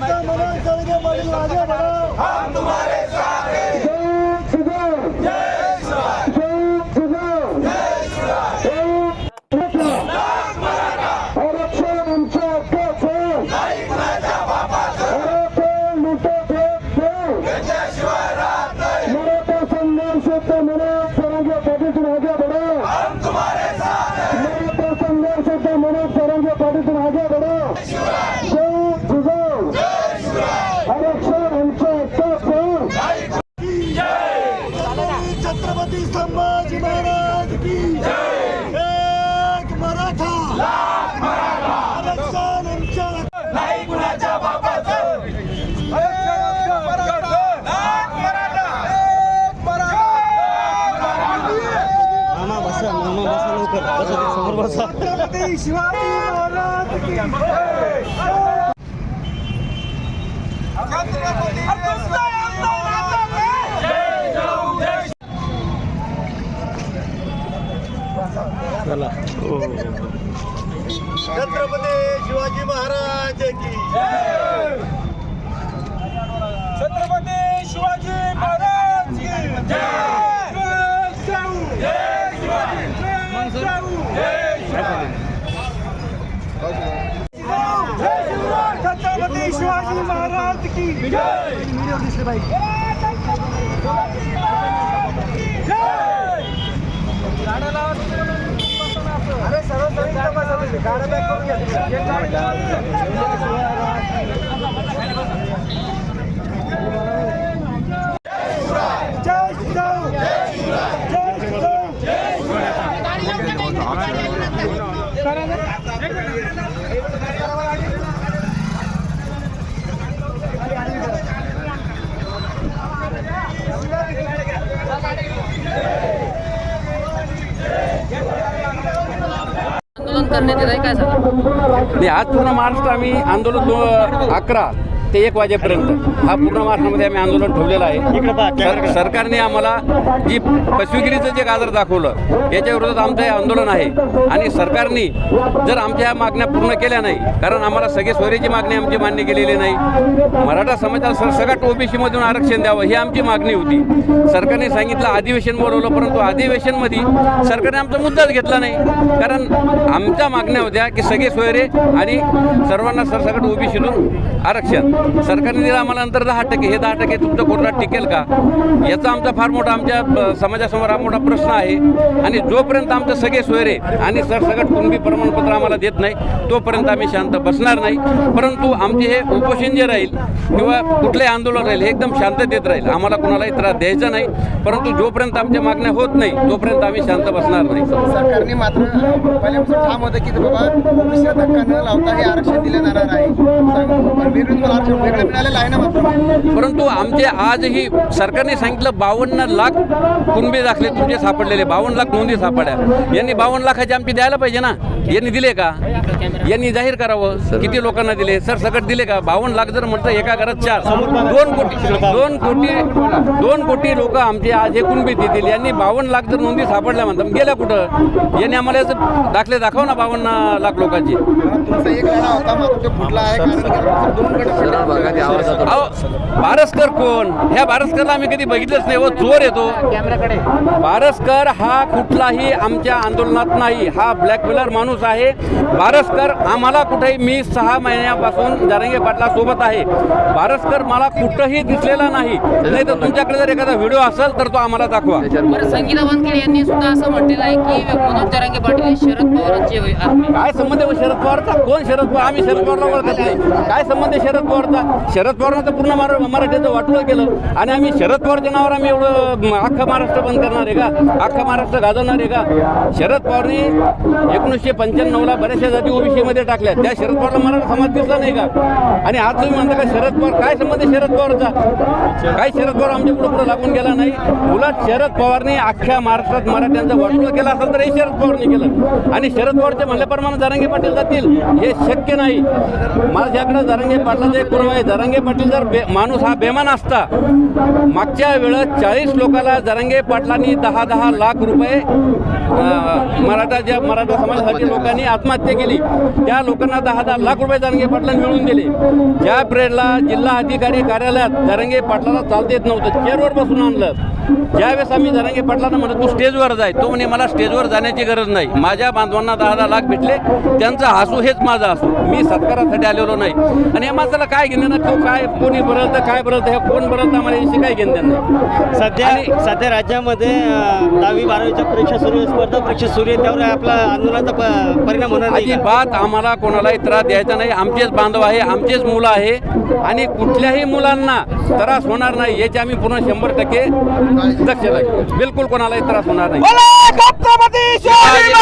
संघर्षाचा म्हणून सैन्य मधील राजा बनव जय श्रीराम जय श्रीराम एक मराठा आरक्षण आमच्या हक्काचं मराठा लुटत येत नाही मराठा संघर्षाचा मनोज सरंग पाठीतून आगे बढो मराठा संघर्षाचा मनोज सरंग पाठीतून आगे बढो जय श्रीराम आरक्षण आमच्या हक्काचं छत्रपती संभाजी महाराज की एक मराठा आरक्षण आमच्या छत्रपती शिवाजी महाराज की छत्रपती शिवाजी महाराज की छत्रपती शिवाजी महाराज की छत्रपती शिवाजी महाराज की अरे सर्व गाड्या बॅक करून जय श्रीराम जय श्रीराम आंदोलन करण्यात येत आहे. काय सांगा आणि आज पूर्ण महाराष्ट्र आम्ही आंदोलन दो अकरा ते एक वाजेपर्यंत हा पूर्ण महाराष्ट्रामध्ये आम्ही आंदोलन ठेवलेलं आहे. सर सरकारने आम्हाला जी पशुगिरीचं जे गाजर दाखवलं याच्या विरोधात आमचं हे आंदोलन आहे. आणि सरकारने जर आमच्या ह्या मागण्या पूर्ण केल्या नाही कारण आम्हाला सगळे सोयरीची मागणी आमची मान्य केलेली नाही. मराठा समाजाला सरसकट ओबीसीमधून आरक्षण द्यावं ही आमची मागणी होती. सरकारने सांगितलं अधिवेशन बोलवलं परंतु अधिवेशनमध्ये सरकारने आमचा मुद्दाच घेतला नाही. कारण आमच्या मागण्या होत्या की सगळे सोयरे आणि सर्वांना सरसकट ओबीसीतून आरक्षण. सरकारने दिलं आम्हाला नंतर दहा टक्के. हे दहा टक्के तुमच्या कोर्टात टिकेल का? याचा आमचा फार मोठा आमच्या समाजासमोर हा मोठा प्रश्न आहे. आणि जोपर्यंत आमचे सगळे सोयरे आणि सरसकट कुणबी प्रमाणपत्र आम्हाला देत नाही तोपर्यंत आम्ही शांत बसणार नाही. परंतु आमचे हे उपोषण जे राहील किंवा कुठलंही आंदोलन राहील हे एकदम शांततेत राहील. आम्हाला कुणालाही त्रास द्यायचा नाही. परंतु जोपर्यंत आमच्या मागण्या होत नाही तोपर्यंत आम्ही शांत बसणार नाही. सरकारने मात्र पहिल्यापासून ठाम होतं की बाबा दुसऱ्या धक्का न लावता हे आरक्षण दिलं जाणार आहे. परंतु आमचे आजही सरकारने सांगितलं बावन्न लाख कुणबे दाखले तुमचे सापडलेले बावन्न लाख नोंदी सापडल्या. यांनी बावन्न लाखाची आमची द्यायला पाहिजे ना? यांनी दिले का? यांनी जाहीर करावं. किती लोकांना दिले? सर सकट दिले का? बावन्न लाख जर म्हटलं एका घरात चार. दोन कोटी दोन कोटी दोन कोटी लोक आमचे आज हे कुणबी देतील. यांनी बावन्न लाख जर नोंदी सापडल्या म्हणतात गेल्या कुठं? यांनी आम्हाला दाखले दाखव ना बावन्न लाख लोकांचे. तुमचा एक लढा होता मात्र तो फुटला आहे कारण की तुमचे दोन गट पडले. अहो बारसकर कोण? ह्या बारसकरला आम्ही कधी बघितलंच नाही. व चोर येतो. बारसकर हा कुठलाही आमच्या आंदोलनात नाही. हा ब्लॅक व्हीलर माणूस आहे. बारसकर आम्हाला कुठेही मी सहा महिन्यापासून जारंगे पाटला सोबत आहे. बारसकर मला कुठंही दिसलेला नाही. नाही तर तुमच्याकडे जर एखादा व्हिडिओ असेल तर तो आम्हाला दाखवा. बरं संगीता वानखेडे यांनी सुद्धा असं म्हटलेलं आहे की मनोज जरांगे पाटील हे शरद पवारांचे आत्मे काय संबंध आहे? शरद पवारचा? कोण शरद पवार? आम्ही शरद पवारला ओळखत नाही. काय संबंध आहे शरद पवारचा शरद पवारांचं पूर्ण मरा मराठीचं वाटोळं केलं. आणि आम्ही शरद पवारच्या नावावर आम्ही एवढं अख्खा महाराष्ट्र बंद करणार आहे का? अख्खा महाराष्ट्र गाजवणार आहे का? शरद पवारनी एकोणीसशे पंच्याण्णवला बऱ्याचशा जाती ओबीसीमध्ये टाकल्या. त्या शरद पवारला मराठा समाज दिसला नाही का? आणि आज तुम्ही म्हणता का शरद पवार काय संबंध आहे शरद पवारचा? काय शरद पवार आमच्या पुढे पुढे लागून गेला नाही? उलट शरद पवारने अख्ख्या महाराष्ट्रात मराठ्यांचं वाटोळं केलं असेल तर हे शरद पवारने केलं. आणि शरद पवारच्या म्हणल्याप्रमाणे जारंगे पाटील जातील हे शक्य नाही. माझ्याकडे जारंगे पाटलाचं एक त्याचप्रमाणे आहे. जरांगे पाटील जर बे माणूस हा बेमान असता मागच्या वेळेस चाळीस लोकाला जरांगे पाटलांनी दहा दहा लाख रुपये मराठा ज्या मराठा समाजासाठी लोकांनी आत्महत्या केली त्या लोकांना दहा दहा लाख रुपये जरांगे पाटलांनी मिळवून दिले. ज्या पिरियडला जिल्हा अधिकारी कार्यालयात जरांगे पाटलाला चालता येत नव्हतं चेअरवर बसून आणलं. ज्यावेळेस आम्ही जरांगे पाटलांना म्हणत तू स्टेजवर जाय तो म्हणे मला स्टेजवर जाण्याची गरज नाही. माझ्या बांधवांना दहा दहा लाख भेटले त्यांचा हसू हेच माझा हसू. मी सत्कारासाठी आलेलो नाही. आणि या माणसाला काय घेणं ना तो काय कोणी बरळतं काय बरळतं हे कोण बरळतं आम्हाला याशी काय घेणं देणं नाही. सध्या सध्या राज्यामध्ये दहावी बारावीच्या परीक्षा सुरू आहे स्पर्धा परीक्षा सुरू आहे त्यावर आपला आंदोलनाचा परिणाम होणार नाही? अजिबात आम्हाला कोणालाही त्रास द्यायचा नाही. आमचेच बांधव आहे आमचेच मुलं आहे. आणि कुठल्याही मुलांना त्रास होणार नाही याची आम्ही पूर्ण शंभर टक्के घेऊ. बिलकुल कोणालाही त्रास होणार नाही. छत्रपती शिवाजी